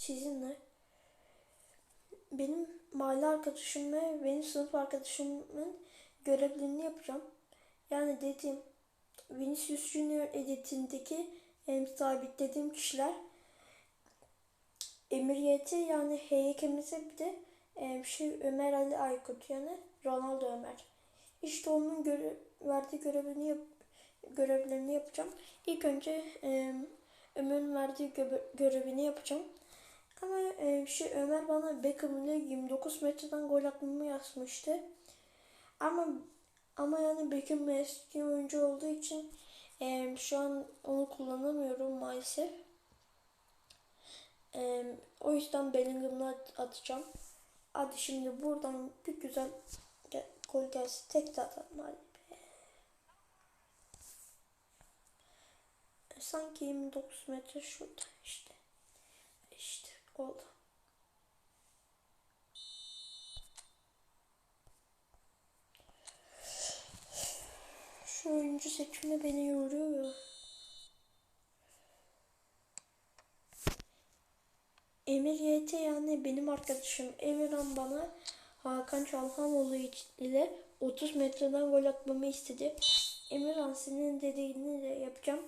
sizinle benim mahalle arkadaşım ve benim sınıf arkadaşımın görevlerini yapacağım. Yani dediğim Vinicius Junior editindeki em, sabitlediğim kişiler Emir YT yani HYK'mize bir de em, şey Ömer Ali Aykut yani Ronaldo Ömer. İşte onun göre, verdiği görevini yap, görevlerini yapacağım. İlk önce em, Ömer'in verdiği göbe- görevini yapacağım. Ama e, şey Ömer bana Beckham ile 29 metreden gol atmamı yazmıştı. Ama ama yani Beckham eski oyuncu olduğu için e, şu an onu kullanamıyorum maalesef. E, o yüzden Bellingham'la at- atacağım. Hadi şimdi buradan bir güzel gol gelsin. Tek de atalım hadi. E, Sanki 29 metre şurada işte. İşte oldu. Şu oyuncu seçimi beni yoruyor ya. Emir YT yani benim arkadaşım Emirhan bana Hakan Çalhanoğlu ile 30 metreden gol atmamı istedi. Emirhan senin dediğini de yapacağım.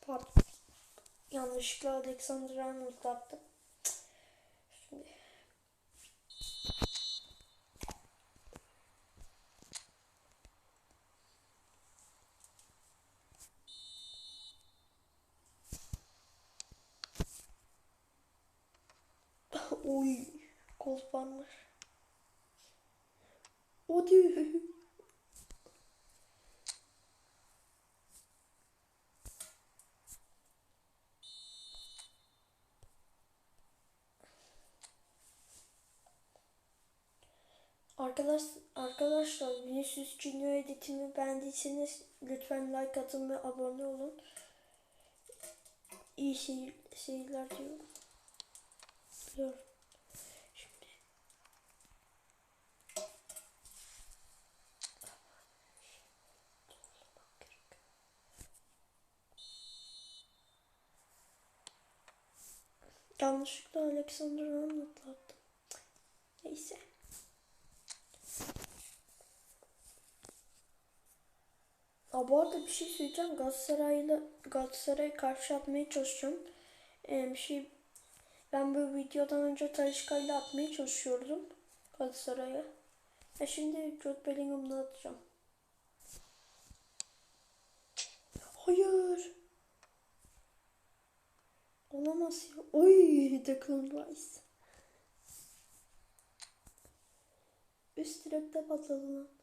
Pardon. Yanlışlıkla Alexander Arnold attım. Şimdi. Oy, kol var. Arkadaş, arkadaşlar Vinicius Junior editimi beğendiyseniz lütfen like atın ve abone olun. İyi şey, seyirler diyorum. Şimdi. Yanlışlıkla Alexander attım. Neyse. Aa, bu arada bir şey söyleyeceğim. Galatasaray'la Galatasaray'a karşı atmaya çalışacağım. Ee, bir şey ben bu videodan önce Talişka'yla atmaya çalışıyordum Galatasaray'a. E şimdi Jude Bellingham'la atacağım. Hayır. Olamaz ya. Oy Declan Rice. Üst direkte patladı lan.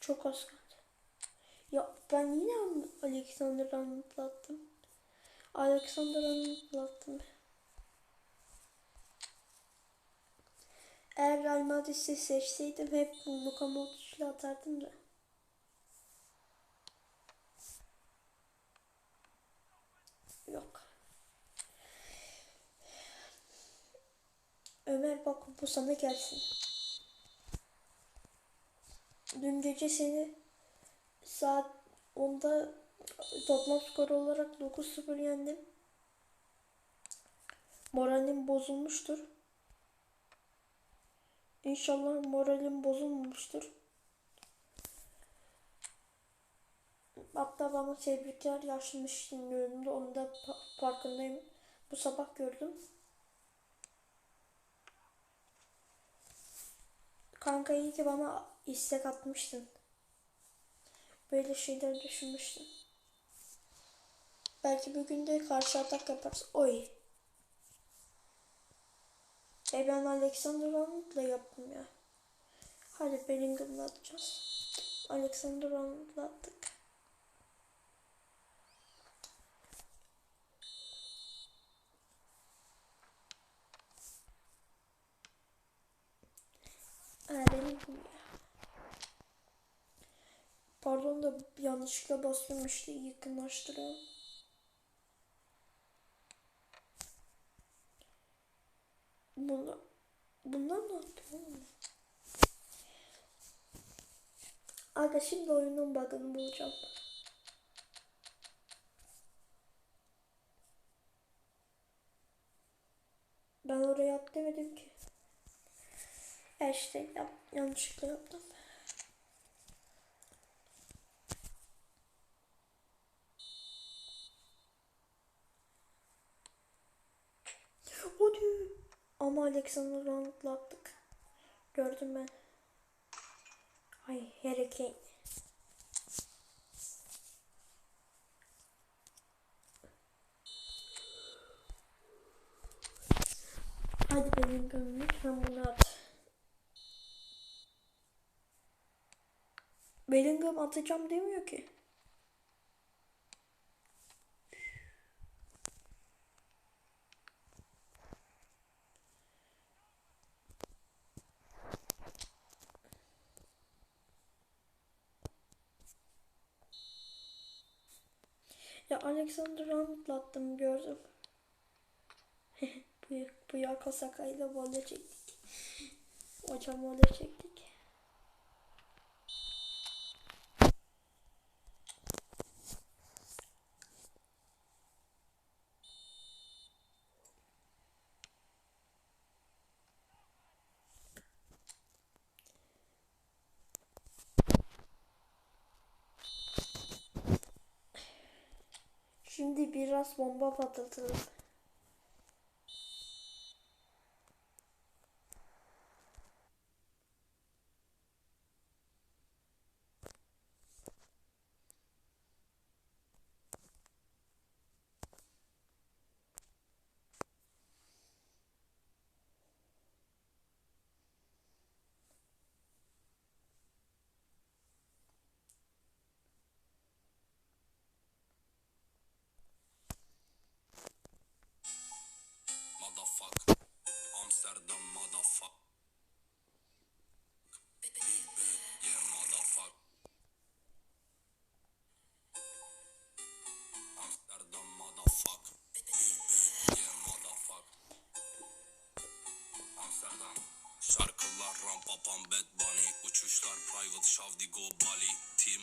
Çok az kaldı. Ya ben yine Alexander Arnold'la attım. Alexander Arnold'la attım. Eğer Real Madrid'i seçseydim hep Luka Modric'le atardım da. Yok. Ömer bak bu sana gelsin. Dün gece seni saat 10'da toplam skor olarak 9-0 yendim. Moralim bozulmuştur. İnşallah moralim bozulmamıştır. Hatta bana tebrikler yaşmıştım önümde. Onu da farkındayım. Bu sabah gördüm. Kanka iyi ki bana istek atmıştın. Böyle şeyler düşünmüştüm. Belki bir gün de karşı atak yaparız. Oy. E ben Alexander Arnold'la yaptım ya. Hadi Bellingham'la atacağız. Alexander Arnold'la attık. Ha, Bellingham ya. Pardon da yanlışlıkla bastım işte yakınlaştırıyorum. Bunlar, bunlar ne yapıyor? Aga şimdi oyunun bug'ını bulacağım. Ben oraya at demedim ki. Ya işte yap, yanlışlıkla yaptım. Ama Alexander Arnold'la attık. Gördüm ben. Ay Harry. Hadi benim gönlüm lütfen bunu at. Bellingham atacağım demiyor ki. Ya Alexander Arnold'la gördüm. bu, bu Yako Sakay'la volley çektik. Hocam volley çektik. Şimdi biraz bomba patlatalım.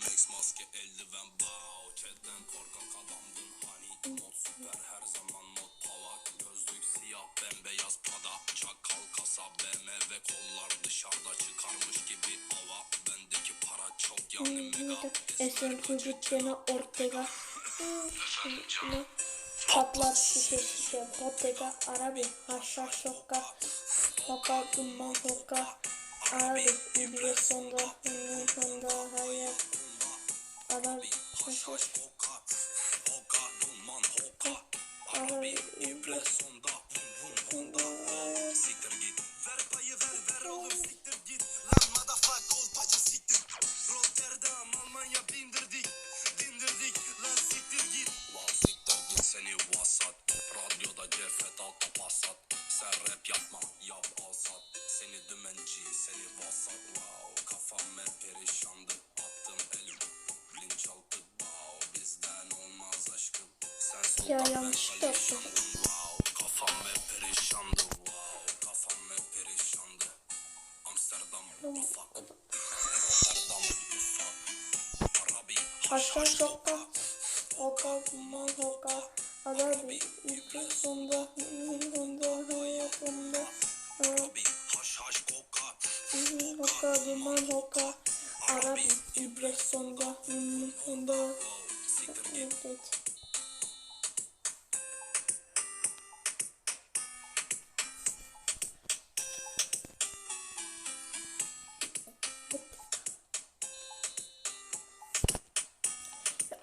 T-Max maske eldiven bow Chatten korkak adamdın hani Mod süper her zaman mod pava Gözlük siyah bembeyaz pada. Çakal kasa BMW kollar dışarıda çıkarmış gibi hava. Bendeki para çok yani mega. Esen Kucuk'una Ortega. Ne? Patlar şişe şişe. Ortega Arabi Haşhaş şokka. Hoka dumman hoka Arabi İbret sonda Hünün sonda Hayat Hoka. Arabi ibret sonda Vun vun honda Haşhaş şokka Hoka dumman hoka Arabi İbret sonda sonda Hayat sonda Arabi haş haş koka Hoka duman hoka Arabi İbret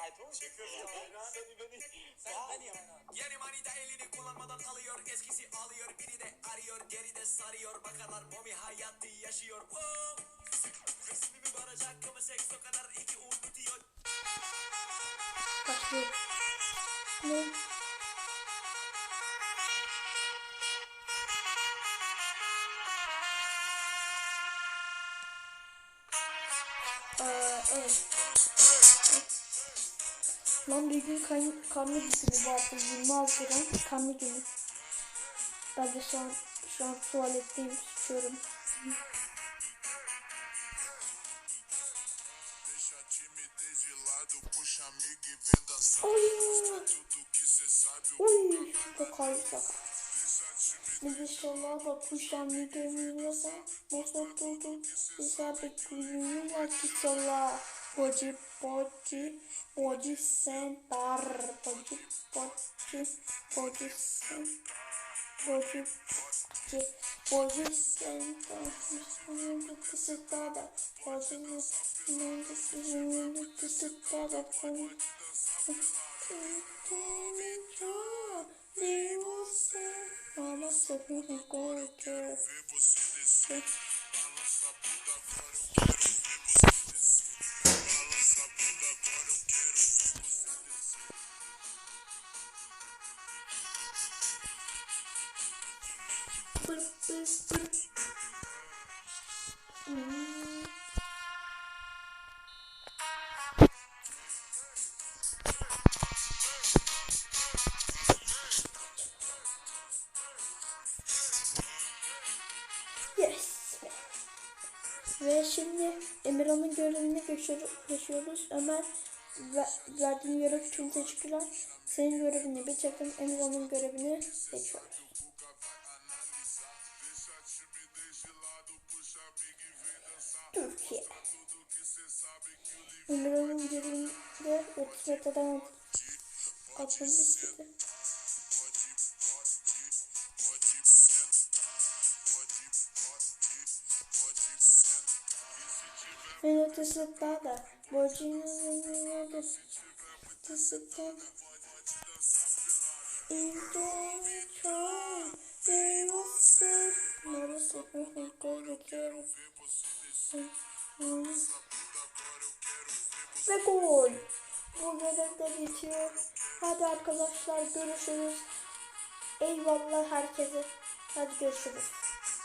sen je beni. Sen beni hayran. Yeni manita elini kullanmadan alıyor Eskisi alıyor biri de arıyor Geride sarıyor Bakarlar Bobby hayatı yaşıyor Wow. Başlıyor. Ne? Aa, evet. Lan bir gün kan, kanlı günü vardı. 26 gram kanlı günü. Ben de şu an, şu an tuvaletteyim. Sıçıyorum. Oy! Oy! Şurada kaysak. deixa a timidez Biz inşallah da kuştan bir gömülürse Masa tutup bize Pode, pode, pode sentar. Pode, pode, pode sentar. Pode, pode, pode sentar. Muito cacetada. Pode, muito, muito cacetada. Pode, muito, de você. Fala sobre o rancor você descer Ömer ve, verdiğin görev için teşekkürler. Senin görevini bitirdim. Emirhan'ın görevini geçiyoruz. Türkiye. Emirhan'ın görevinde 30 metreden atmamı istedi. Ötesi daha da. Ötesi daha İndonesia Devası Neresi hıhı koyuyor Ve gol. Bu görev de bitiyor. Hadi arkadaşlar görüşürüz. Eyvallah herkese. Hadi görüşürüz